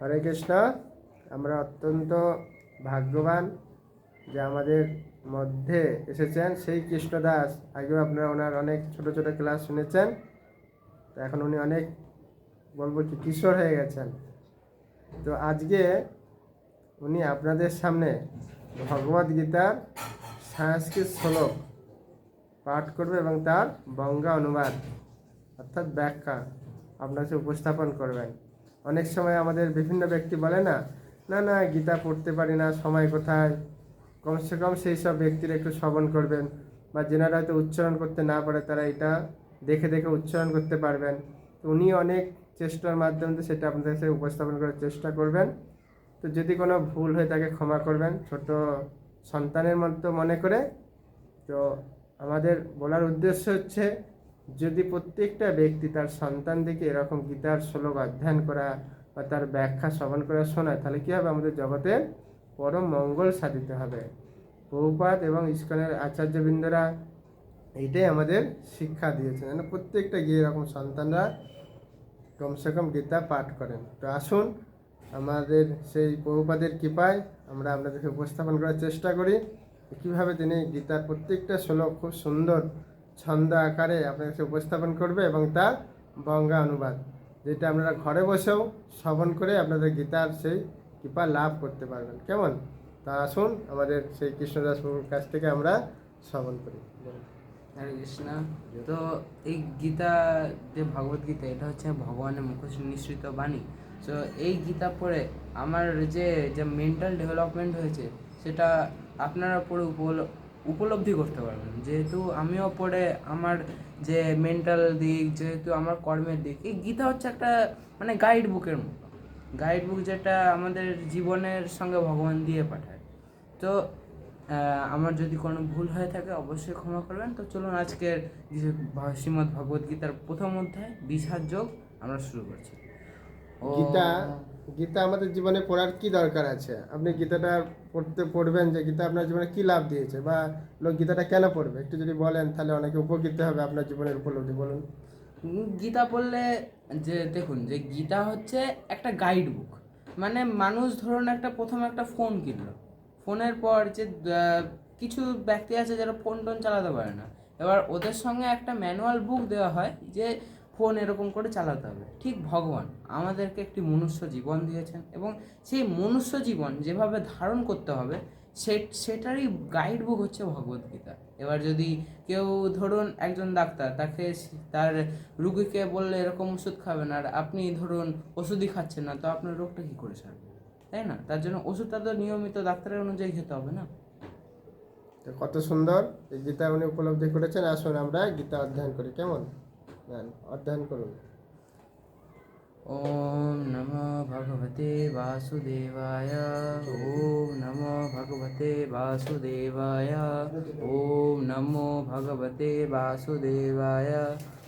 হরে কৃষ্ণ। আমরা অত্যন্ত ভাগ্যবান যে আমাদের মধ্যে এসেছেন সেই কৃষ্ণদাস। আগেও আপনারা ওনার অনেক ছোট ছোট ক্লাস শুনেছেন। তো এখন উনি অনেক বলব কি কিশোর হয়ে গেছেন। তো আজকে উনি আপনাদের সামনে ভগবদ গীতার সংস্কৃত শ্লোক পাঠ করবে এবং তার বঙ্গা অনুবাদ অর্থাৎ ব্যাখ্যা আপনার কাছে উপস্থাপন করবেন। অনেক সময় আমাদের বিভিন্ন ব্যক্তি বলে না না না, গীতা পড়তে পারি না, সময় কোথায়? কমসে কম সেই সব ব্যক্তির একটু শ্রবণ করবেন বা যেনারা হয়তো উচ্চারণ করতে না পারে তারা এটা দেখে দেখে উচ্চারণ করতে পারবেন। তো উনি অনেক চেষ্টার মাধ্যমে সেটা আপনাদের কাছে উপস্থাপন করার চেষ্টা করবেন। তো যদি কোনো ভুল হয়ে থাকে ক্ষমা করবেন, ছোট সন্তানের মতো মনে করে। তো আমাদের বলার উদ্দেশ্য হচ্ছে যদি প্রত্যেকটা ব্যক্তি তার সন্তানদেরকে এরকম গীতার শ্লোক অধ্যয়ন করা বা তার ব্যাখ্যা শ্রবণ করা শোনায়, তাহলে কী হবে? আমাদের জগতে পরম মঙ্গল সাধিত হবে। বহুপাত এবং ইস্কনের আচার্যবৃন্দরা এইটাই আমাদের শিক্ষা দিয়েছেন। যেন প্রত্যেকটা গিয়ে এরকম সন্তানরা কমসে কম গীতা পাঠ করেন। তো আসুন, আমাদের সেই বহুপাদের কৃপায় আমরা আপনাদেরকে উপস্থাপন করার চেষ্টা করি। কীভাবে তিনি গীতার প্রত্যেকটা শ্লোক খুব সুন্দর ছন্দ আকারে আপনার কাছে উপস্থাপন করবে এবং তা বঙ্গা অনুবাদ, যেটা আপনারা ঘরে বসেও শ্রবণ করে আপনাদের গীতার সেই কৃপা লাভ করতে পারবেন। কেমন? তা আসুন আমাদের সেই কৃষ্ণদাস বাবুর কাছ থেকে আমরা শ্রবণ করি। হরে কৃষ্ণ। তো এই গীতা, যে ভগবত গীতা, এটা হচ্ছে ভগবানের মুখোশ নিঃসৃত বাণী। তো এই গীতা পড়ে আমার যে যে মেন্টাল ডেভেলপমেন্ট হয়েছে, সেটা আপনারা পড়ে উপল- উপলব্ধি করতে পারবেন। যেহেতু আমিও পড়ে আমার যে মেন্টাল দিক, যেহেতু আমার কর্মের দিক, এই গীতা হচ্ছে একটা মানে গাইড বুকের মতো। গাইড বুক যেটা আমাদের জীবনের সঙ্গে ভগবান দিয়ে পাঠায়। তো আমার যদি কোনো ভুল হয়ে থাকে অবশ্যই ক্ষমা করবেন। তো চলুন আজকের শ্রীমদ ভগবত গীতার প্রথম অধ্যায়, বিষাদ যোগ, আমরা শুরু করছি। গীতা গীতা আমাদের জীবনে পড়ার কি দরকার আছে? আপনি গীতাটা পড়তে পড়বেন যে গীতা আপনার জীবনে কি লাভ দিয়েছে বা লোক গীতাটা কেন পড়বে? একটু যদি বলেন তাহলে অনেকে উপকৃত হবে আপনার জীবনের উপলব্ধি, বলুন। গীতা পড়লে যে দেখুন, যে গীতা হচ্ছে একটা গাইড বুক মানে মানুষ ধরুন একটা প্রথম একটা ফোন কিনলো। ফোনের পর যে কিছু ব্যক্তি আছে যারা ফোন টোন চালাতে পারে না। এবার ওদের সঙ্গে একটা ম্যানুয়াল বুক দেওয়া হয় যে ফোন এরকম করে চালাতে হবে। ঠিক ভগবান আমাদেরকে একটি মনুষ্য জীবন দিয়েছেন এবং সেই মনুষ্য জীবন যেভাবে ধারণ করতে হবে, সে, সেটারই গাইড বুক হচ্ছে ভগবদ্গীতা এবার যদি কেউ ধরুন একজন ডাক্তার, তাকে তার রুগীকে বললে এরকম ওষুধ খাবেন আর আপনি ধরুন ওষুধই খাচ্ছেন না, তো আপনার রোগটা কী করে সারবে? তাই না? তার জন্য ওষুধটা তো নিয়মিত ডাক্তারের অনুযায়ী খেতে হবে না? কত সুন্দর গীতা উনি উপলব্ধি করেছেন। আসুন আমরা গীতা অধ্যয়ন করি, কেমন? নেন, অধ্যয়ন করুন ॐ नमो भगवते वासुदेवाय ॐ नमो भगवते वासुदेवाय ॐ नमो भगवते वासुदेवाय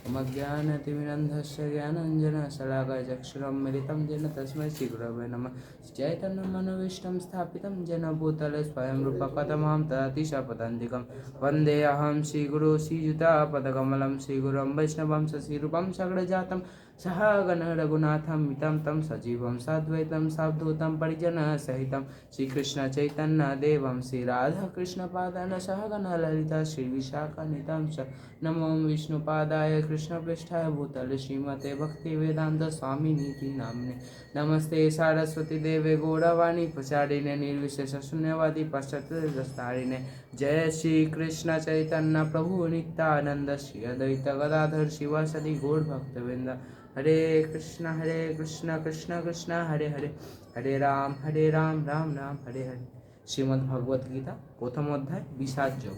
मज्ञानतिमिरन्धस्य ज्ञानञ्जनशलाकचक्षुरं मिलितं येन तस्मै श्रीगुरवे नमः। चैतन्यमनविष्टं स्थापितं येन भूतले स्वयं रूपकथमां तदति शपथन्तिकं वन्देऽहं श्रीगुरु, श्रीयुतापदकमलं, श्रीगुरं वैष्णवं सश्रीरूपं सगडजातं। सह गण रघुनाथम तम सजीव सद्वैतम मितं तं सजीवं साद्वैतं सावधूतं परिजनसहितं श्रीकृष्णचैतन्यदेवं श्रीराधाकृष्णपादान सह गणललिता श्रीविशाखानितं च नमो विष्णुपादाय कृष्णपृष्ठाय भूतले श्रीमते भक्तिवेदान्तस्वामिनीति नाम्ने नमस्ते सारस्वती देवे गौरवाणी प्रचारिणे, निर्विशेषशून्यवादी पाश्चात्यदस्तारिणे जय श्री कृष्ण चैतन्य प्रभु नित्यानंद श्री अद्वैत गदाधर शिवासदि गौर भक्तवृंद हरे कृष्ण हरे कृष्ण कृष्ण कृष्ण हरे हरे हरे राम हरे राम राम राम हरे हरे শ্রীমদ্ ভগবত গীতা প্রথম অধ্যায় বিষাদ যোগ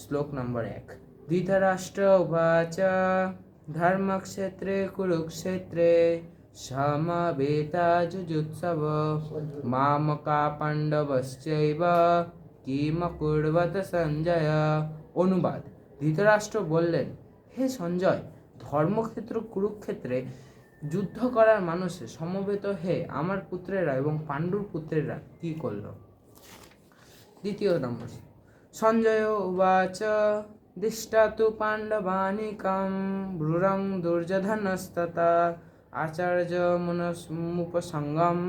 শ্লোক নম্বর এক ধৃতরাষ্ট্র উবাচ ধর্মক্ষেত্রে কুরুক্ষেত্রে সমবেতা যুজুৎসব মামকা পাণ্ডবশ্চৈব কিমকুর্বত সঞ্জয়? অনুবাদ। ধৃতরাষ্ট্র বললেন, হে সঞ্জয়, ধর্মক্ষেত্র, কুরুক্ষেত্রে যুদ্ধ করার মানুষে সমবেত হে আমার পুত্রেরা এবং পাণ্ডুর পুত্রেরা কি করল? দ্বিতীয় নম্বর। সঞ্জয় উবাচ দিষ্টা তু পাণ্ডবানিকাম ব্রুরং দুর্যোধনস্ততা আচার্য মনসমুপসঙ্গম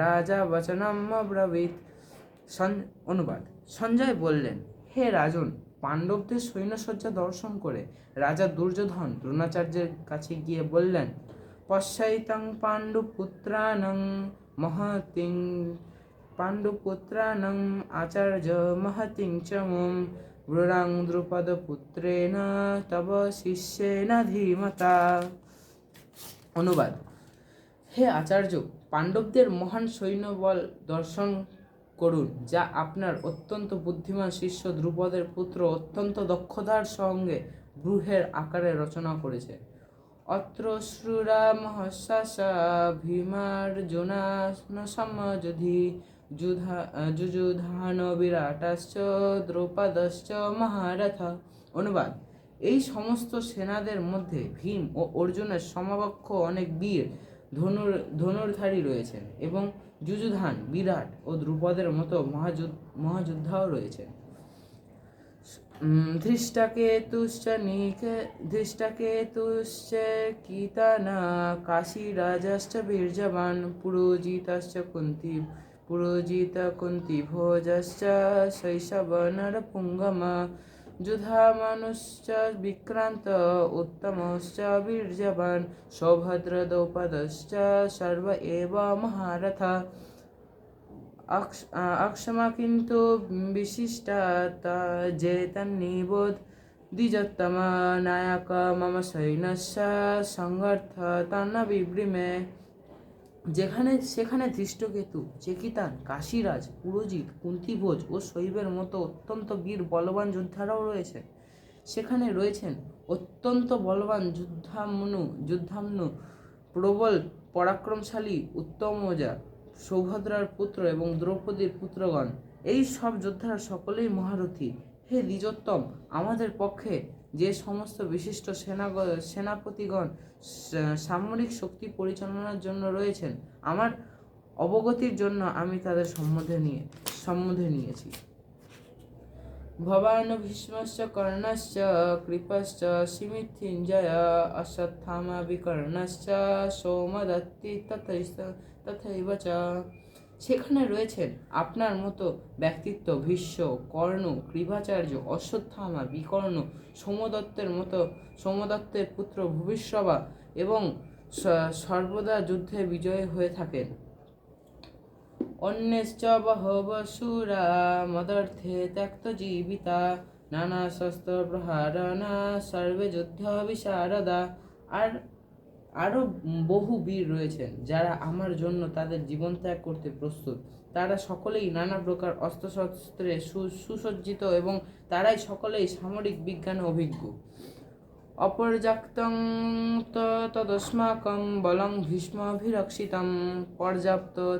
রাজা বচনম ব্রবীত। অনুবাদ। সঞ্জয় বললেন, হে রাজন, পাণ্ডবদের সৈন্যসজ্জা দর্শন করে রাজা দুর্যোধন দ্রোণাচার্যের কাছে গিয়ে বললেন, পশ্চাইতং পাণ্ডুপুত্রানং মহতিং পাণ্ডুপুত্রানং আচার্য মহতিং চ মুম ব্রুরাং দ্রুপদ পুত্রেন তব শিষ্যেন ধীমতা। অনুবাদ। হে আচার্য, পাণ্ডবদের মহান সৈন্যবল দর্শন করুন, যা আপনার অত্যন্ত বুদ্ধিমান শিষ্য ধ্রুপদের পুত্র অত্যন্ত দক্ষতার সঙ্গে ব্রুহের আকারে রচনা করেছে। অত্র শ্রুরা মহস্বাসা ভীমার্জুনাস্ন সমযুধি যুধা যুযুধান বিরাটাশ্চ দ্রৌপদশ্চ মহারথ। অনুবাদ, এই সমস্ত সেনাদের মধ্যে ভীম ও অর্জুনের সমকক্ষ অনেক বীর ধনুর, ধনুর্ধারী রয়েছেন এবং যুযুধান বিরাট ও দ্রুপদের মতো মহাযুদ্ধ মহাযোদ্ধাও রয়েছেন উম, ধৃষ্টকেতুশ্চ নিকে ধৃষ্টকেতুশ্চ কীতানা কাশীরাজশ্চ বীর্যবান পুরোজিতশ্চ কুন্তি পুরোজিত কুন্তি ভোজশ্চ শৈশব নরপুঙ্গমা যুধামানুশ্চ বিক্রান্ত, উত্তমশ্চ বীর্যবান সৌভদ্র দ্রৌপদশ্চ সর্ব এব মহারথা। অক্ষ অক্ষমা কিন্তু বিশিষ্টাতা যে তন্নিবোধ দ্বিজোত্তম নায়ক মম সৈন্যস্য সংঘর্থ, তন্ন বিভ্রিমে। যেখানে, সেখানে ধৃষ্টকেতু চেকিতান কাশীরাজ, পুরোজিৎ, কুন্তিভোজ ও শৈবের মতো অত্যন্ত বীর বলবান যোদ্ধারাও রয়েছে। সেখানে রয়েছেন অত্যন্ত বলবান যুদ্ধামনু যুদ্ধামনু, প্রবল, পরাক্রমশালী উত্তমজা সৌভদ্রার পুত্র এবং দ্রৌপদীর পুত্রগণ। এই সব যোদ্ধারা সকলেই মহারথী। হে দ্বিজোত্তম, আমাদের পক্ষে যে সমস্ত বিশিষ্ট সেনা সেনাপতিগণ সামরিক শক্তি পরিচালনার জন্য রয়েছেন, আমার অবগতির জন্য আমি তাদের সম্বন্ধে নিয়ে সম্বন্ধে নিয়েছি। ভবান ভীষ্মশ্চ কর্ণশ্চ, কৃপশ্চ সিমিথিঞ্জয় অশ্বত্থামা বিকর্ণশ্চ সোমদত্তি তথৈব চ। সেখানে রয়েছেন আপনার মতো ব্যক্তিত্ব, ভীষ্ম, কর্ণ, কৃপাচার্য, অশ্বত্থামা, বিকর্ণ, সোমদত্তের মতো, সোমদত্তের পুত্র ভবিষ্যবা এবং সর্বদা যুদ্ধে বিজয়ী হয়ে থাকেন। অন্যশ্চ বহব সুরা মদর্থে ত্যক্ত জীবিতা, নানা শস্ত্র প্রহারণা, সর্বে যুদ্ধ বিশারদা, আর আরও বহু বীর রয়েছেন যারা আমার জন্য তাদের জীবন ত্যাগ করতে প্রস্তুত। তারা সকলেই নানা প্রকার অস্ত্রশস্ত্রে সুসজ্জিত এবং তারাই সকলেই সামরিক বিজ্ঞানে অভিজ্ঞ। অপর্যাপ্তং ত- তদস্মাকং বলং ভীষ্মাভিরক্ষিতম পর্যাপ্ত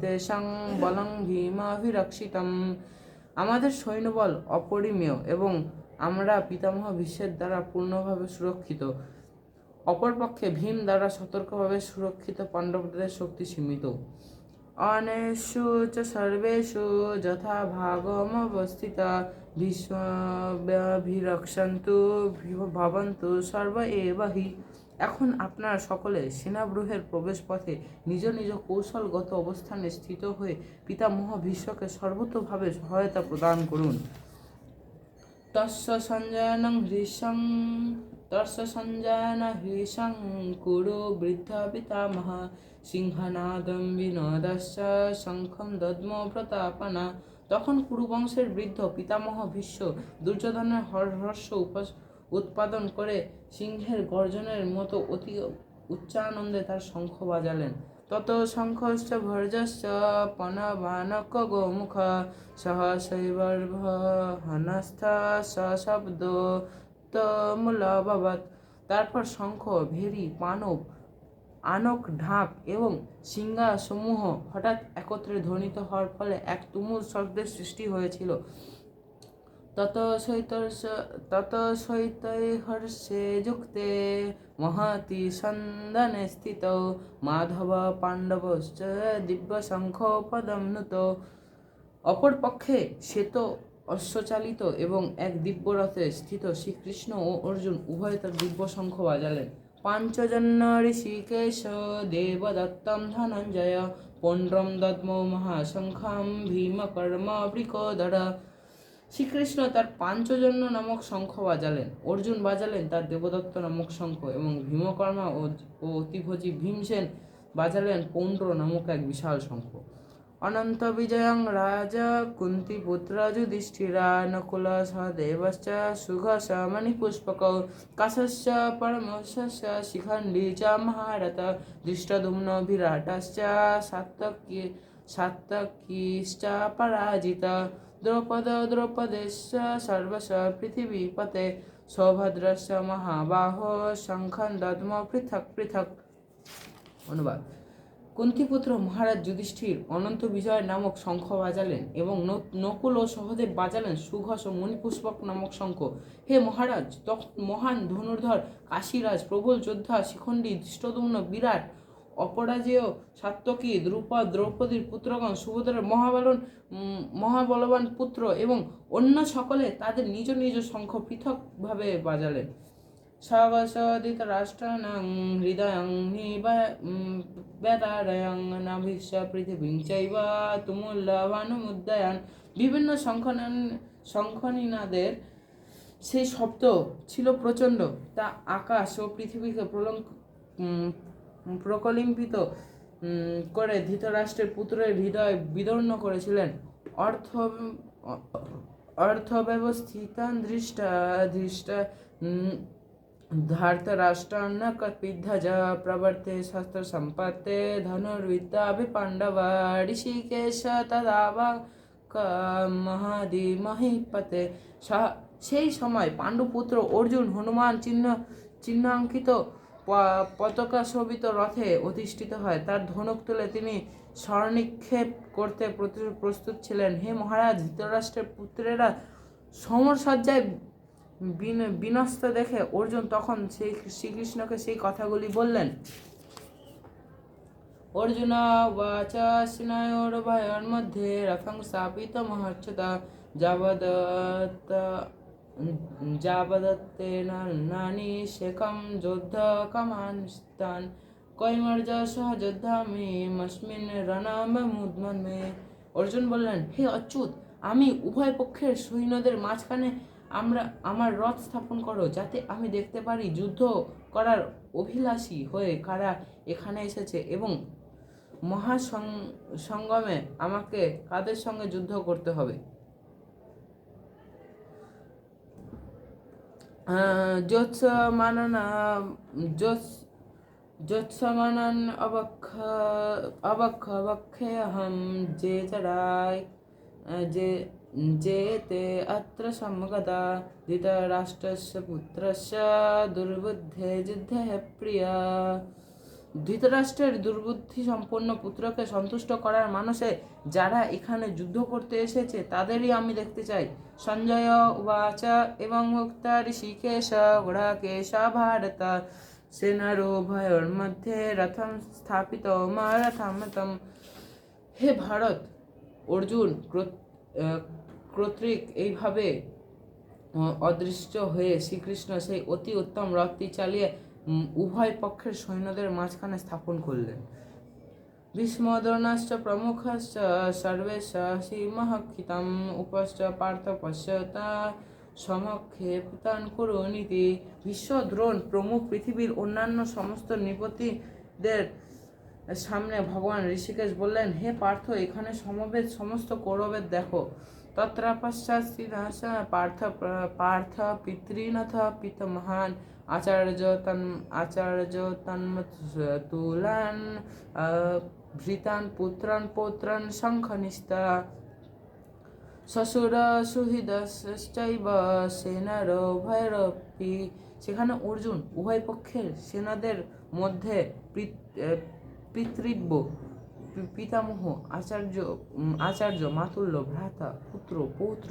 তেষাং বলং ভীমাভিরক্ষিতম। আমাদের সৈন্যবল অপরিমেয় এবং আমরা পিতামহ বিশ্বের দ্বারা পূর্ণভাবে সুরক্ষিত। অপরপক্ষে ভীম দ্বারা সতর্কভাবে সুরক্ষিত পাণ্ডবদের শক্তি সীমিত। অনেষু চ সর্বেষু যথা ভাগমবস্থিতা ভীষ্মাভিরক্ষন্তু ভবন্তু সর্ব এব এখন আপনারা সকলে সেনাব্রহের প্রবেশ পথে নিজ নিজ কৌশলগত অবস্থানে স্থিত হয়ে পিতামহ বিশ্বকে সর্বতোভাবে সহায়তা প্রদান করুন। তস্য সঞ্জয়নং হৃষং তস্য সঞ্জয়ন হৃষং কুরু বৃদ্ধ পিতামহ সিংহনাদম বিনোদস্য শঙ্খম দদ্ম প্রতাপনা তখন কুরুবংশের বৃদ্ধ পিতামহ ভীষ্ম দুর্যোধনের উপাস উৎপাদন করে সিংহের গর্জনের মতো অতি উচ্চানন্দে তার শঙ্খ বাজালেন। তত শঙ্খশ্চ, ভর্জশ্চ পনবানক গোমুখ সহশৈবর্ভ হনস্থা, সশব্দ তমূলভবৎ তারপর শঙ্খ, ভেরি, পানব, আনক, ঢাক এবং সিংহা সমূহ হঠাৎ একত্রে ধ্বনিত হওয়ার ফলে এক তুমুল শব্দের সৃষ্টি হয়েছিল। তত সৈতর্ষ তত সৈতৈহর্ষে যুক্তে মহতি সন্দনে স্থিত মাধব পাণ্ডবশ্চ দিব্য শঙ্খ পদম নুত অপরপক্ষে শ্বেত অশ্বচালিত এবং এক দিব্য রথে স্থিত শ্রীকৃষ্ণ ও অর্জুন উভয় তার দিব্য শঙ্খ বাজালেন। পাঞ্চজন্য ঋষিকেশ দেবদত্তম ধনঞ্জয় পণ্ড্রম দদ্মো মহাশঙ্খাম ভীমকর্ম বৃকোদর। শ্রীকৃষ্ণ তার পাঞ্চজন্য নামক শঙ্খ বাজালেন। অর্জুন বাজালেন তার দেবদত্ত নামক শঙ্খ এবং ভীমকর্মা ও অতিভোজী ভীমসেন বাজালেন পৌণ্ড্র নামক এক বিশাল শঙ্খ। অনন্ত বিজয়ং রাজা কুন্তিপুত্র যুধিষ্ঠিরা নকুল সহদেবশ্চ সুঘস মণিপুষ্পক কাশস্য পরমশস্য শিখণ্ডী চ মহারথ দৃষ্টদুম্ন বিরাটশ্চ সাত্তকি সাত্তকিশ্চ পরাজিত দ্রৌপদ দ্রৌপদেশ্চ সর্বশ পৃথিবীপতে সৌভদ্রস্য মহাবাহো শঙ্খন দদ্ম পৃথক পৃথক অনুবাদ কুন্তিপুত্র মহারাজ যুধিষ্ঠির অনন্ত বিজয় নামক শঙ্খ বাজালেন এবং নকুল ও সহদেব বাজালেন সুঘস ও মণিপুষ্পক নামক শঙ্খ। হে মহারাজ, তখন মহান ধনুর্ধর, কাশীরাজ, প্রবল যোদ্ধা, শিখণ্ডী দৃষ্টদুম্ন বিরাট, অপরাজেয় সাত্যকী দ্রুপদ, দ্রৌপদীর পুত্রগণ, সুভদ্রার মহাবলন মহাবলবান পুত্র এবং অন্য সকলে তাদের নিজ নিজ শঙ্খ পৃথকভাবে বাজালেন। সহসদিত রাষ্ট্রাণং হৃদয়ং বেদারয়ং নাভিশ্য পৃথিবীং চৈব তুমুল্লভানুমুদ্দয়ান বিভিন্ন শঙ্খনান শঙ্খনিনাদের সেই শব্দ ছিল প্রচণ্ড। তা আকাশ ও পৃথিবীকে উম, প্রকলিম্পিত করে ধৃতরাষ্ট্রের পুত্রের হৃদয় বিদর্ণ করেছিলেন। অর্থ অর্থব্যবস্থিতান দৃষ্টা দৃষ্টা धार्तराष्ट्रान्न कपिध्वज प्रवर्ते शस्त्रसम्पत्ते धनुर्विद्याभिपाण्डवा ऋषिकेश तदावा মহাদি মহিপতে সেই সময় পাণ্ডুপুত্র অর্জুন হনুমান চিহ্ন চিহ্নাঙ্কিত প- পতাকা শোভিত রথে অধিষ্ঠিত হয় তার ধনুক তুলে তিনি স্বর্ণিক্ষেপ করতে প্রতি- প্রস্তুত ছিলেন হে মহারাজ ধৃতরাষ্ট্রের পুত্রেরা সমর সজ্জায় বিন- বিনস্ত দেখে অর্জুন তখন সেই শ্রীকৃষ্ণকে সেই কথাগুলি বললেন। অর্জুন বাচ স্নায়োর্ভয়োর মধ্যে রথং স্থাপিত মহর্ষতা যাবদত্ত যাবদত্তে নানি শেখম যোদ্ধ কমান স্থান কৈমর্য সহযোদ্ধামি মস্মিন রণামে অর্জুন বললেন, হে অচ্যুত, আমি উভয় পক্ষের সৈন্যদের মাঝখানে আমরা, আমার রথ স্থাপন করো যাতে আমি দেখতে পারি যুদ্ধ করার অভিলাষী হয়ে কারা এখানে এসেছে এবং মহাসং- সঙ্গমে আমাকে কাদের সঙ্গে যুদ্ধ করতে হবে? জ্যোৎসমাননা জ্যোৎস জ্যোৎসমানন অবক্ষ অবক্ষ বক্ষেऽহं যে জরায় যে যে তে অত্র সম্গতা ধৃতরাষ্ট্রস্য পুত্রস্য দুর্বুদ্ধে যুদ্ধে প্রিয়া ধৃতরাষ্ট্রের দুর্বুদ্ধি সম্পন্ন পুত্রকে সন্তুষ্ট করার মানুষে যারা এখানে যুদ্ধ করতে এসেছে, তাদেরই আমি দেখতে চাই। সঞ্জয় উবাচ এবং মুক্তা ঋষিকেশ গুড়াকেশ ভারত সেনারোভয়োর মধ্যে রথম স্থাপিত। মারথমতম হে ভারত, অর্জুন কর্তৃক এইভাবে অদৃশ্য হয়ে শ্রীকৃষ্ণ সেই অতি উত্তম রথটি চালিয়ে উভয় পক্ষের সৈন্যদের মাঝখানে স্থাপন করলেন। ভীষ্মদ্রোণাশ্চ প্রমুখশ্চ সর্বেশ সীমহক্ষিতম উপশ্চ পার্থ পশ্যতা সমক্ষে পিতান করুনীতি। ভীষ্ম দ্রোণ প্রমুখ পৃথিবীর অন্যান্য সমস্ত নৃপতিদের সামনে ভগবান ঋষিকেশ বললেন, হে পার্থ, এখানে সমবেত সমস্ত কৌরবের দেখো। শ্রীনাশ পার্থ পার্থ পিতৃনাথ পিতমহান আচার্য তন আচার্য তন্মত তুলান ভৃতান পুত্রান পৌত্রান শঙ্খনিষ্ঠা শ্বশুর সুহৃদশ্চৈব সেনার ভৈরবী সেখানে অর্জুন উভয় পক্ষের সেনাদের মধ্যে পিত- পিতৃব্য। পিতামহ, আচার্য আচার্য, মাতুল্য, ভ্রাতা, পুত্র, পৌত্র,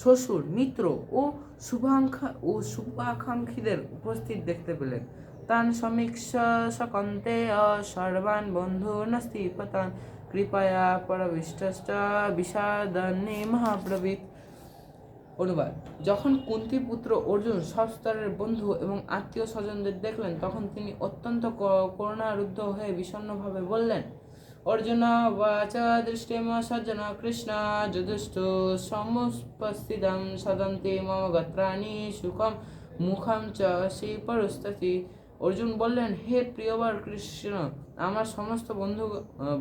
শ্বশুর, মিত্র ও শুভাঙ্ক্ষা ও শুভাকাঙ্ক্ষীদের উপস্থিত দেখতে পেলেন। তান সমীক্ষ সকন্তে সর্বান বন্ধু নস্তিপতান কৃপয়া পরবিষ্টশ্চ বিষাদন্যে মহাব্রবীত অনুবাদ, যখন কুন্তি পুত্র অর্জুন সব স্তরের বন্ধু এবং আত্মীয় স্বজনদের দেখলেন, তখন তিনি অত্যন্ত করুণারুদ্ধ হয়ে বিষণ্ণভাবে বললেন অর্জুন বাচ দৃষ্টিম সজ্জন কৃষ্ণ যুধিষ্ঠ সমুপস্থিতম, সদন্তি মম গত্রাণি সুখম, মুখম চ অর্জুন বললেন, হে প্রিয়বার কৃষ্ণ, আমার সমস্ত বন্ধু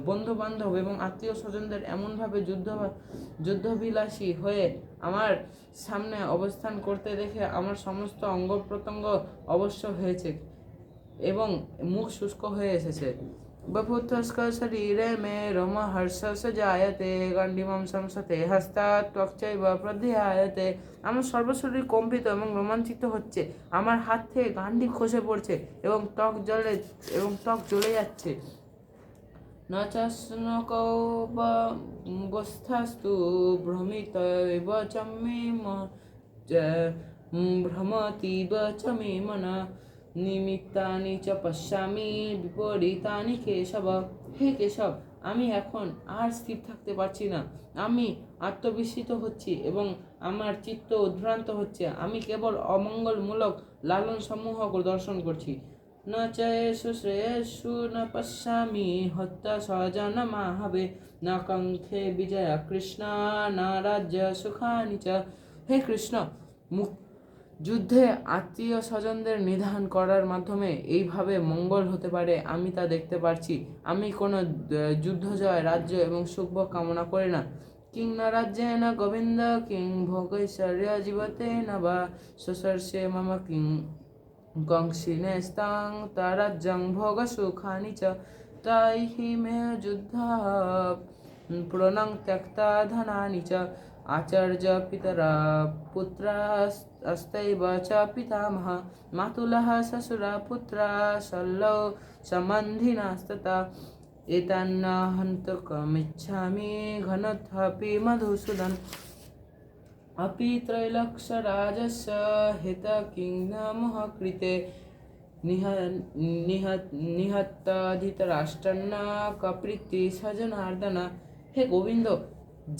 বন্ধু বান্ধব এবং আত্মীয় স্বজনদের এমনভাবে যুদ্ধ, যুদ্ধবিলাসী হয়ে আমার সামনে অবস্থান করতে দেখে আমার সমস্ত অঙ্গ প্রত্যঙ্গ অবশ্য হয়েছে এবং মুখ শুষ্ক হয়ে এসেছে। মে রোম হর্ষ সজায়তে গণ্ডিমম সংসতে হস্তাৎ ত্বকচৈব প্রধ্যায়তে আমার সর্বশরীর কম্পিত এবং রোমাঞ্চিত হচ্ছে আমার হাত থেকে গান্ডি খসে পড়ছে এবং ত্বক জ্বলে, এবং ত্বক জ্বলে যাচ্ছে। ন চাস্নকৌ বস্থাস্তু ভ্রমিত এব চ মে ম- চ- ভ্রমতি ব চ মে মন নিমিত্তানি চ পশ্যামি বিপরীতানি কেশব। হে কেশব, আমি এখন আর স্থির থাকতে পারছি না। আমি আত্মবিস্মিত হচ্ছি এবং আমার চিত্ত উদ্ভ্রান্ত হচ্ছে। আমি কেবল অমঙ্গলমূলক লালন সমূহ দর্শন করছি। ন চয়েষু শ্রেয়েষু ন পশ্যামি, হত্যা স্বজন মাহাবে, ন কঙ্খে বিজয় কৃষ্ণ না রাজ্য সুখানি চ। হে কৃষ্ণ মুখ যুদ্ধে আত্মীয় স্বজনদের নিধান করার মাধ্যমে এইভাবে মঙ্গল হতে পারে, আমি তা দেখতে পারছি। আমি কোনো যুদ্ধ জয় রাজ্য এবং সুখভোগ কামনা করি না। কিং ন রাজ্যে না গোবিন্দ, কিং ভোগৈশ্বর্য জীবতে না বা সুসর্ষে মামা কিং কংসিনে স্তাং তারাজ্যং ভোগ সুখানি চ, তাই হি মে যুদ্ধ প্রণং ত্যক্তা ধনানি চ। আচার্য পিতরা পুত্রাস্তৈব চ পিতামহ মাতুলः শ্বশুরা পুত্রা শল্যौ সম্বন্ধিনাস্ততা এতান্ন হন্তকমিচ্ছামি ঘনত্বপি মধুসূদন अपि त्रैलक्षराजस्य हित किङ्गमः कृते निह निह নিহত্তাধিতরাষ্ট্রন্ন কপ্রীতি সজনার্দন হে গোবিন্দ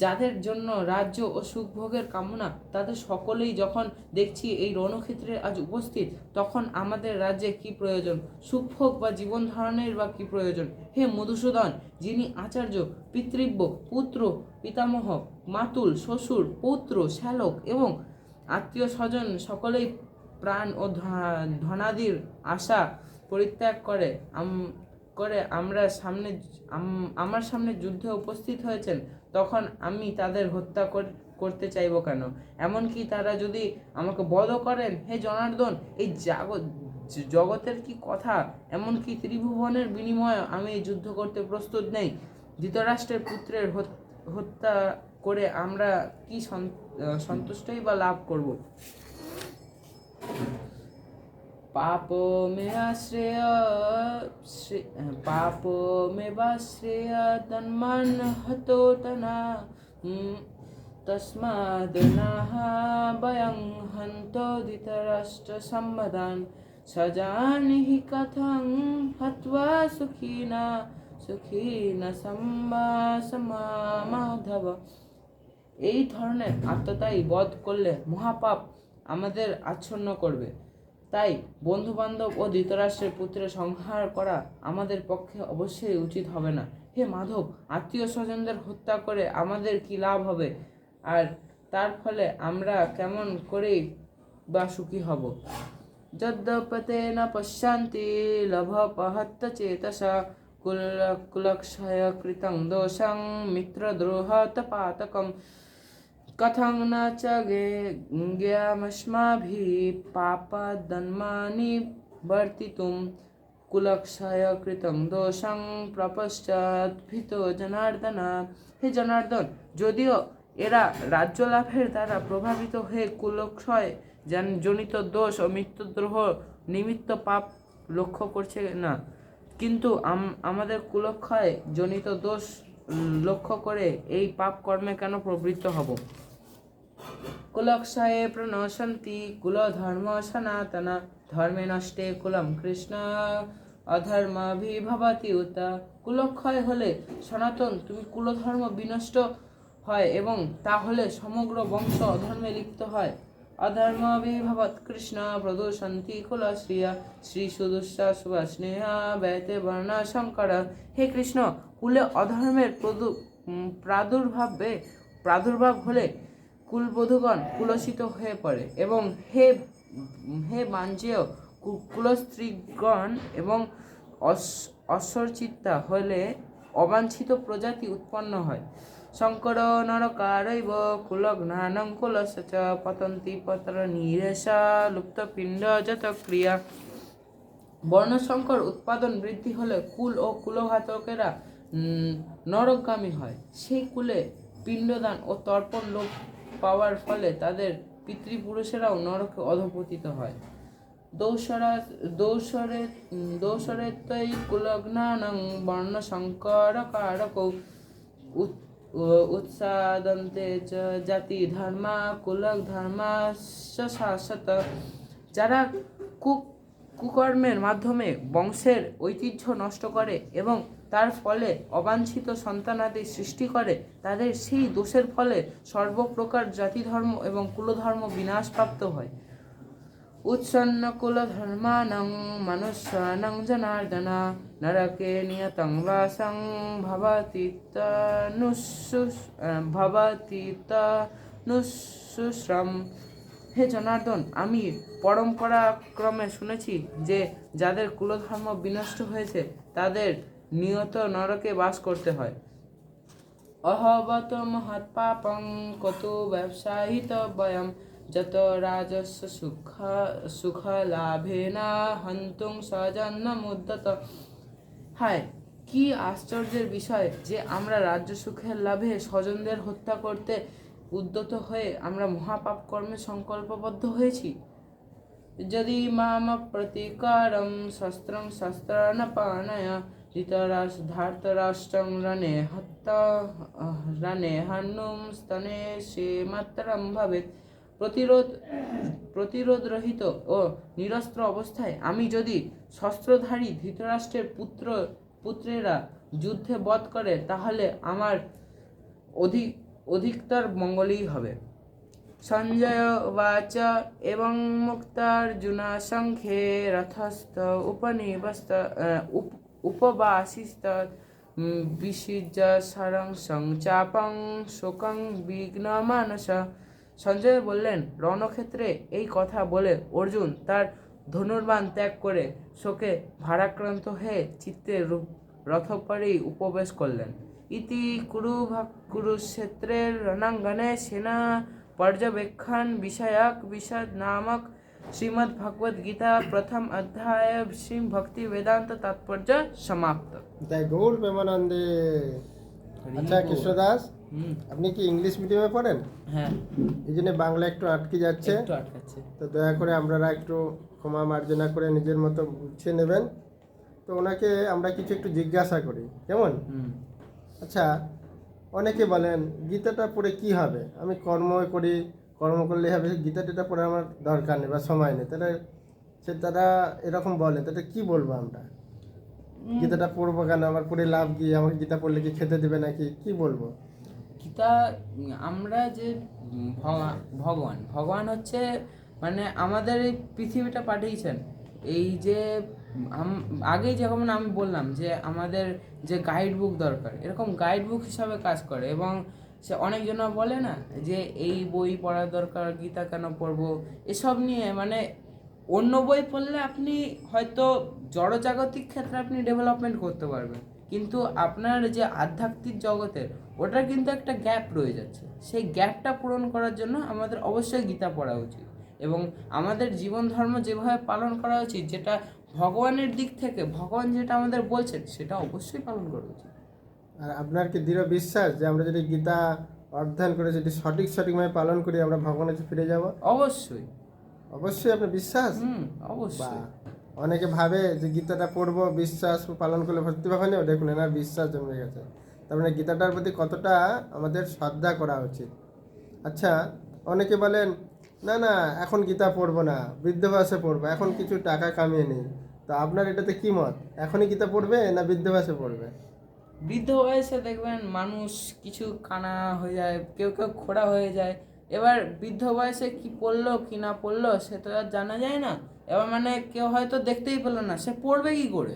যাদের জন্য রাজ্য ও সুখভোগের কামনা, তাদের সকলেই যখন দেখছি এই রণক্ষেত্রে আজ উপস্থিত, তখন আমাদের রাজ্যে কি প্রয়োজন? সুখভোগ বা জীবন ধারণের বা কি প্রয়োজন? হে মধুসূদন, যিনি আচার্য, পিতৃব্য, পুত্র, পিতামহ, মাতুল, শ্বশুর, পৌত্র, শ্যালক এবং আত্মীয় স্বজন সকলেই প্রাণ ও ধনাদির আশা পরিত্যাগ করে করে আমরা সামনে আমার সামনে যুদ্ধে উপস্থিত হয়েছেন। তখন আমি তাদের হত্যা কর- করতে চাইব কেন? এমনকি তারা যদি আমাকে বধ করেন, হে জনার্দন, এই জাগত, জ- জগতের কি কথা? এমনকি ত্রিভুবনের বিনিময়ে আমি যুদ্ধ করতে প্রস্তুত নেই। ধৃতরাষ্ট্রের পুত্রের হত- হত্যা করে আমরা কি সন্তুষ্টই বা লাভ করব? পাপো মে আশ্রেয় শ্রে- পাপো মে বাশ্রেয় তন্মান হতো তনা তস্মাদ নাহ বয়ং হন্ত ধৃতরাষ্ট্র সম্বদান সজানি হি কথং হত্বা সুখীনা সুখীনা সম্বা মাধব এই ধরনের আত্মতাই বধ করলে মহাপাপ আমাদের আচ্ছন্ন করবে। তাই বন্ধু বান্ধব ও ধৃতরাষ্ট্রের পুত্রের সংহার করা আমাদের পক্ষে অবশ্যই উচিত হবে না। হে মাধব, আত্মীয় স্বজনদের হত্যা করে আমাদের কি লাভ হবে? আর তার ফলে আমরা কেমন করেই বা সুখী হব? যদ্যপতে ন পশ্যন্তি লভপহত্ত চেতসা কুল কুলক্ষয় কৃতং দোষং মিত্রদ্রোহতপাতকম কথং চ গে জ্ঞামস্মাभिः পাপদন্মানি বর্তিতুম কুলক্ষয় কৃতং দোষং প্রপশ্চাৎ ভীত জনার্দন হে জনার্দন যদিও এরা রাজ্য লাভের দ্বারা প্রভাবিত হয়ে কুলক্ষয় জন- জনিত দোষ ও মৃত্যুদ্রোহ নিমিত্ত পাপ লক্ষ্য করছে না, কিন্তু আমাদের কুলক্ষয় জনিত দোষ লক্ষ্য করে এই পাপ কর্মে কেন প্রবৃত্ত হব? কুলক্ষয়ে প্রণশন্তি, কুলধর্ম সনাতন, ধর্মে নষ্টে কুলম কৃষ্ণ অধর্মাভিভবতি উত। কুলক্ষয় হলে সনাতন, তুমি কুলধর্ম বিনষ্ট হয় এবং তাহলে সমগ্র বংশ অধর্মে লিপ্ত হয়। অধর্ম বিভবত কৃষ্ণ, প্রদূষন্তি কুলশ্রিয়া শ্রী সুদুষা সুভাষ্ণেহা ব্যয়তে বর্ণ শঙ্কর। হে কৃষ্ণ, কুলে অধর্মের প্রদু প্রাদুর্ভাবে প্রাদুর্ভাব হলে কুলবধূগণ কুলসিত হয়ে পড়ে এবং হে হে বাঞ্জেয় কুলস্ত্রীগণ এবং অস- অশ্বরচিত্তা হলে অবাঞ্ছিত প্রজাতি উৎপন্ন হয়। শঙ্কর নরকারৈব কুলঘ্নানং কুলস্য চ পতন্তি পত্র নিরেশা লুপ্তপিণ্ড যত ক্রিয়া বর্ণশঙ্কর উৎপাদন বৃদ্ধি হলে কুল ও কুলঘাতকেরা নরকগামী হয়। সেই কুলে পিণ্ডদান ও তর্পণ লোপ পাওয়ার ফলে তাদের পিতৃপুরুষেরাও নরকে অধপতিত হয়। দৌসরা দৌসরে দৌসরে তৈ কুলগ্নানং বর্ণ সংকর কারক উৎসাদন্তে চ জাতি ধর্মা কুলক ধর্মা শাসত যারা কু, কুকর্মের মাধ্যমে বংশের ঐতিহ্য নষ্ট করে এবং তার ফলে অবাঞ্ছিত সন্তানাদি সৃষ্টি করে, তাদের সেই দোষের ফলে সর্বপ্রকার জাতিধর্ম এবং কুলধর্ম বিনাশপ্রাপ্ত হয়। উৎসন্ন কুলধর্মানং মনুষ্যানং জনার্দন নরকে নিয়তং বাসং ভবতি তনুসু হে জনার্দন, আমি পরম্পরাক্রমে শুনেছি যে যাদের কুলধর্ম বিনষ্ট হয়েছে, তাদের নিয়ত নরকে বাস করতে হয়। অহবত মহৎপাপং কত ব্যবসায়িত বয়ম, যত রাজস্ব সুখ সুখ লাভেনা হন্তুং স্বজন্য মুদ্যত হায়, কি আশ্চর্যের বিষয় যে আমরা রাজ্য সুখের লাভে স্বজনদের হত্যা করতে উদ্যত হয়ে আমরা মহাপাপ কর্মে সংকল্পবদ্ধ হয়েছি। যদি মাম প্রতিকারম শস্ত্রং শস্ত্রান পানয় ধৃতরাস ধার্তরাষ্ট্রং রণে হত্যা রণে হন্নুম স্তনে সে মাত্রম ভবেত প্রতিরোধ প্রতিরোধ রহিত ও নিরস্ত্র অবস্থায় আমি যদি শস্ত্রধারী ধৃতরাষ্ট্রের পুত্র, পুত্রেরা যুদ্ধে বধ করে, তাহলে আমার অধিক অধিকতর মঙ্গলই হবে। সঞ্জয় উবাচ এবং মুক্তার্জুনা সংখ্যে রথস্থ উপনিবস্ত উপ উপবাসিস্ত বিসিজ্য সরংসং চাপং শোকং বিঘ্ন মানস। সঞ্জয় বললেন, রণক্ষেত্রে এই কথা বলে অর্জুন তার ধনুর্বাণ ত্যাগ করে শোকে ভারাক্রান্ত হয়ে চিত্তে রথপরেই উপবেশ করলেন। ইতি কুরু কুরুক্ষেত্রের রণাঙ্গনে সেনা পর্যবেক্ষণ বিষয়ক বিষদ নামক শ্রীমদ্ ভগবদ গীতা প্রথম অধ্যায় শ্রী ভক্তি বেদান্ত তাৎপর্য সমাপ্ত তাই গৌর প্রেমানন্দে। আচ্ছা কৃষ্ণদাস আপনি কি ইংলিশ মিডিয়ামে পড়েন? হ্যাঁ। এই জন্য বাংলা একটু আটকে যাচ্ছে। একটু আটকাচ্ছে তো দয়া করে আপনারা একটু ক্ষমা মার্জনা করে নিজের মতো গুছিয়ে নেবেন। তো ওনাকে আমরা কিছু একটু জিজ্ঞাসা করি। কেমন? হুম। আচ্ছা অনেকে বলেন গীতাটা পড়ে কি হবে? আমি কর্ম করি কর্ম করলে হবে গীতা টিতা পড়ে আমার দরকার নেই বা সময় নেই। তাহলে সে তারা এরকম বলে তাহলে কি বলব আমরা? গীতাটা পড়ব কেন? আমার পড়ে লাভ কি? আমাকে গীতা পড়লে কি খেতে দেবে নাকি? কি বলব? গীতা আমরা যে ভগবান ভগবান হচ্ছে মানে আমাদের এই পৃথিবীটা পাঠিয়েছেন। এই যে আগেই যেমন আমি বললাম যে আমাদের যে গাইড বুক দরকার এরকম গাইড বুক হিসাবে কাজ করে এবং সে অনেকজন বলে না যে, এই বই পড়ার দরকার, গীতা কেন পড়ব? এসব নিয়ে মানে অন্য বই পড়লে আপনি হয়তো জড়জাগতিক ক্ষেত্রে আপনি ডেভেলপমেন্ট করতে পারবেন। কিন্তু আপনার যে আধ্যাত্মিক জগতের, ওটার কিন্তু একটা গ্যাপ রয়ে যাচ্ছে। সেই গ্যাপটা পূরণ করার জন্য আমাদের অবশ্যই গীতা পড়া উচিত। এবং আমাদের জীবন ধর্ম যেভাবে পালন করা উচিত, যেটা ভগবানের দিক থেকে, ভগবান যেটা আমাদের বলছেন, সেটা অবশ্যই পালন করা উচিত। আর আপনার কি দৃঢ় বিশ্বাস যে আমরা যদি গীতা অধ্যয়ন করে যদি সঠিক সঠিকভাবে পালন করি আমরা ভগবানের কাছে ফিরে যাব? অবশ্যই। অবশ্যই আপনার বিশ্বাস? অবশ্যই। অনেকে ভাবে যে গীতাটা পড়ব বিশ্বাস পালন করলে ভর্তি নেব দেখুন এনার বিশ্বাস জমে গেছে। তার মানে গীতাটার প্রতি কতটা আমাদের শ্রদ্ধা করা উচিত। আচ্ছা অনেকে বলেন না না এখন গীতা পড়ব না বৃদ্ধ বয়সে পড়ব এখন কিছু টাকা কামিয়ে নেই। তো আপনার এটাতে কি মত? এখনই গীতা পড়বে না বৃদ্ধ বয়সে পড়বে? বৃদ্ধ বয়সে দেখবেন মানুষ কিছু কানা হয়ে যায়, কেউ কেউ খোড়া হয়ে যায়। এবার বৃদ্ধ বয়সে কি পড়ল, কি না পড়ল, সে তো আর জানা যায় না। এবার মানে কেউ হয়তো দেখতেই পেল না, সে পড়বে কি করে?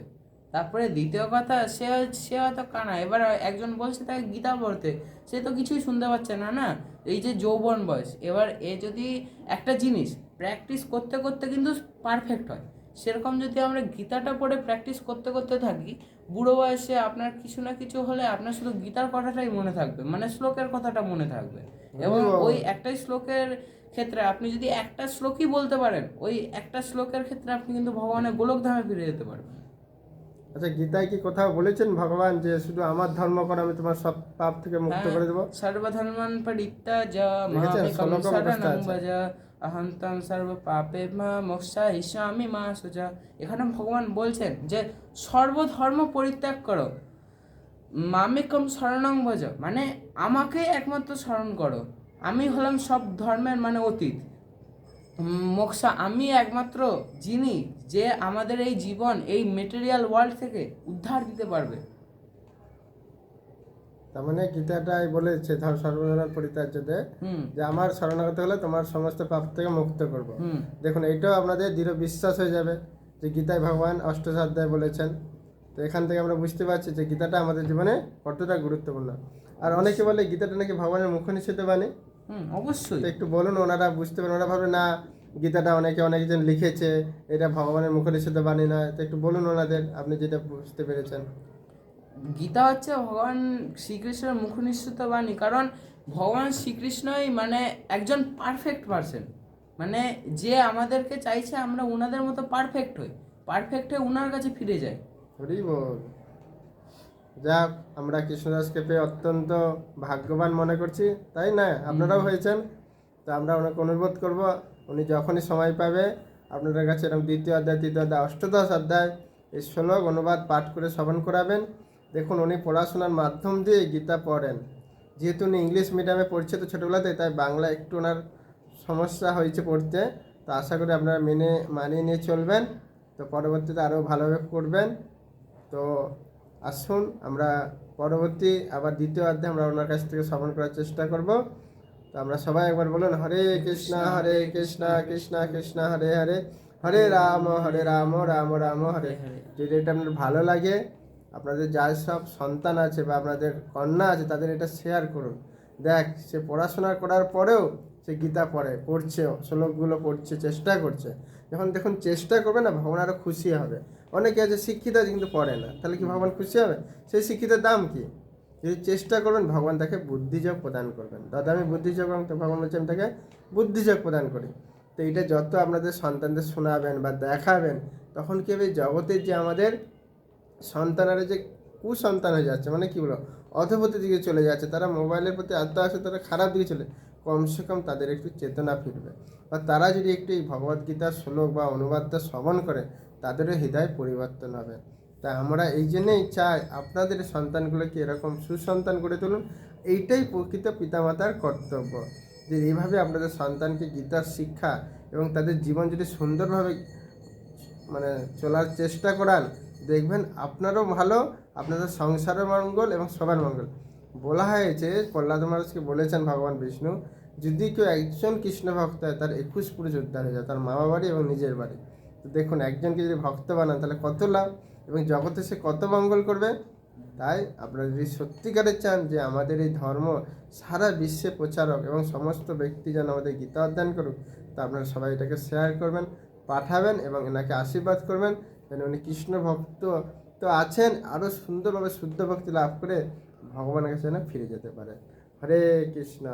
তারপরে দ্বিতীয় কথা, সে সে হয়তো কানা। এবার একজন বলছে তাকে গীতা পড়তে, সে তো কিছুই শুনতে পাচ্ছে না না? এই যে যৌবন বয়স, এবার এ যদি একটা জিনিস প্র্যাকটিস করতে করতে কিন্তু পারফেক্ট হয়। সেরকম যদি আমরা গীতাটা পড়ে প্র্যাকটিস করতে করতে থাকি বুড়ো বয়সে আপনার কিছু না কিছু হলে আপনার শুধু গীতার কথাটাই মনে থাকবে মানে শ্লোকের কথাটা মনে থাকবে। এবং ওই একটাই শ্লোকের ক্ষেত্রে আপনি যদি একটা শ্লোকই বলতে পারেন ওই একটা শ্লোকের ক্ষেত্রে আপনি কিন্তু ভগবানের গোলকধামে ফিরে যেতে পারবেন। আচ্ছা গীতায় কি কোথাও বলেছেন ভগবান যে শুধু আমার ধর্ম করো আমি তোমার সব পাপ থেকে মুক্ত হ্যাঁ, করে দেবো? সর্বধর্মান পরিত্যাজ শ্লোকে শরণং ভজ। অহং তং সর্ব পাপে মোক্ষাইষ্যামি মা সুজা এখানে ভগবান বলছেন যে, সর্বধর্ম পরিত্যাগ করো। মামেকম শরণং ভজ। মানে আমাকে একমাত্র স্মরণ করো। আমি হলাম সব ধর্মের মানে অতীত। মোক্ষা, আমি একমাত্র যিনি যে আমাদের এই জীবন, এই মেটেরিয়াল ওয়ার্ল্ড থেকে উদ্ধার দিতে পারবে। তার মানে গীতাটাই বলেছে ধর সর্বজনের পরিত্যাজ্যতে যে আমার শরণাগত হলে তোমার সমস্ত পাপ থেকে মুক্ত করব। দেখুন এইটাও আপনাদের দৃঢ় বিশ্বাস হয়ে যাবে যে গীতায় ভগবান অষ্টাধ্যায় বলেছেন। তো এখান থেকে আমরা বুঝতে পারছি যে গীতাটা আমাদের জীবনে কতটা গুরুত্বপূর্ণ। আর অনেকে বলে গীতাটা নাকি ভগবানের মুখ নিষেধ বাণী অবশ্যই। একটু বলুন ওনারা বুঝতে পারেন ওনারা ভাবে না গীতাটা অনেকে অনেকজন লিখেছে এটা ভগবানের মুখ নিষেধ বাণী না তো একটু বলুন ওনাদের আপনি যেটা বুঝতে পেরেছেন। গীতা হচ্ছে ভগবান শ্রীকৃষ্ণের মুখনিশ্চিত বাণী। কারণ ভগবান শ্রীকৃষ্ণই মানে একজন পারফেক্ট পারসন মানে যে আমাদেরকে চাইছে আমরা ওনাদের মতো পারফেক্ট হই। পারফেক্ট হয়ে ওনার কাছে ফিরে যাই। হরি বল। যাক আমরা কৃষ্ণদাসকে পেয়ে অত্যন্ত ভাগ্যবান মনে করছি তাই না? আপনারাও হয়েছেন। তো আমরা ওনাকে অনুরোধ করব উনি যখনই সময় পাবে আপনাদের কাছে এরকম দ্বিতীয় অধ্যায় তৃতীয় অধ্যায় অষ্টদশ অধ্যায় এই শ্লোক অনুবাদ পাঠ করে শ্রবণ করাবেন। দেখুন, উনি পড়াশোনার মাধ্যম দিয়ে গীতা পড়েন। যেহেতু উনি ইংলিশ মিডিয়ামে পড়ছে তো ছোটোবেলাতে তাই বাংলা একটু ওনার সমস্যা হয়েছে পড়তে। তো আশা করি আপনারা মেনে, মানিয়ে নিয়ে চলবেন। তো পরবর্তীতে আরও ভালোভাবে করবেন। তো আসুন, আমরা পরবর্তী আবার দ্বিতীয় অধ্যায়ে আমরা ওনার কাছ থেকে শ্রবণ করার চেষ্টা করব। তো আমরা সবাই একবার বলুন, হরে কৃষ্ণ হরে কৃষ্ণ কৃষ্ণ কৃষ্ণ, হরে হরে। হরে রাম হরে রাম রাম রাম হরে হরে। যদি এটা আপনার ভালো লাগে আপনাদের যার সব সন্তান আছে বা আপনাদের কন্যা আছে, তাদের এটা শেয়ার করুন। দেখ, সে পড়াশোনা করার পরেও সে গীতা পড়ে, পড়ছে, শ্লোকগুলো পড়ছে, চেষ্টা করছে। যখন দেখুন চেষ্টা করবে না, ভগবান আরও খুশি হবে। অনেকে আছে শিক্ষিত আছে কিন্তু পড়ে না। তাহলে কি ভগবান খুশি হবে? সেই শিক্ষিতের দাম কি? যদি চেষ্টা করবেন, ভগবান তাকে বুদ্ধিযোগ প্রদান করবেন। দাদা, আমি বুদ্ধিযোগ তো ভগবান বলছে, আমি তাকে বুদ্ধিযোগ প্রদান করি। তো এটা যত আপনাদের সন্তানদের শোনাবেন বা দেখাবেন, তখন কি হবে? জগতের যে আমাদের সন্তানেরা যে কুসন্তান হয়ে যাচ্ছে মানে কি বলো? অধপতির দিকে চলে যাচ্ছে, তারা মোবাইলের প্রতি এত আসে তারা খারাপ দিকে চলে কমসে কম তাদের একটু চেতনা ফিরবে। বা তারা যদি একটু এই ভগবদ্গীতার শ্লোক বা অনুবাদটা শ্রবণ করে, তাদেরও হৃদয় পরিবর্তন হবে। তাই আমরা এই জন্যেই চাই আপনাদের সন্তানগুলোকে এরকম সুসন্তান করে তুলুন। এইটাই প্রকৃত পিতামাতার কর্তব্য। যে এইভাবে আপনাদের সন্তানকে গীতার শিক্ষা এবং তাদের জীবন যদি সুন্দরভাবে মানে চলার চেষ্টা করান দেখবেন আপনারও ভালো, আপনাদের সংসারের মঙ্গল এবং সবার মঙ্গল। বলা হয়েছে, প্রহ্লাদ মহারাজকে বলেছেন ভগবান বিষ্ণু, যদি কেউ একজন কৃষ্ণ ভক্ত হয়, তার একুশ পুরুষ উদ্ধার হয়ে যায়, তার মামা বাড়ি এবং নিজের বাড়ি। তো দেখুন, একজনকে যদি ভক্ত বানান, তাহলে কত লাভ? এবং জগতে সে কত মঙ্গল করবে? তাই আপনারা যদি সত্যিকারের চান যে আমাদের এই ধর্ম সারা বিশ্বে প্রচারক এবং সমস্ত ব্যক্তি যেন আমাদের গীতা অধ্যয়ন করুক, তা আপনারা সবাই এটাকে শেয়ার করবেন, পাঠাবেন এবং এনাকে আশীর্বাদ করবেন। যেন উনি কৃষ্ণ ভক্ত, তো আছেন আরও সুন্দরভাবে শুদ্ধ ভক্তি লাভ করে ভগবানের কাছে যেন ফিরে যেতে পারে। হরে কৃষ্ণ।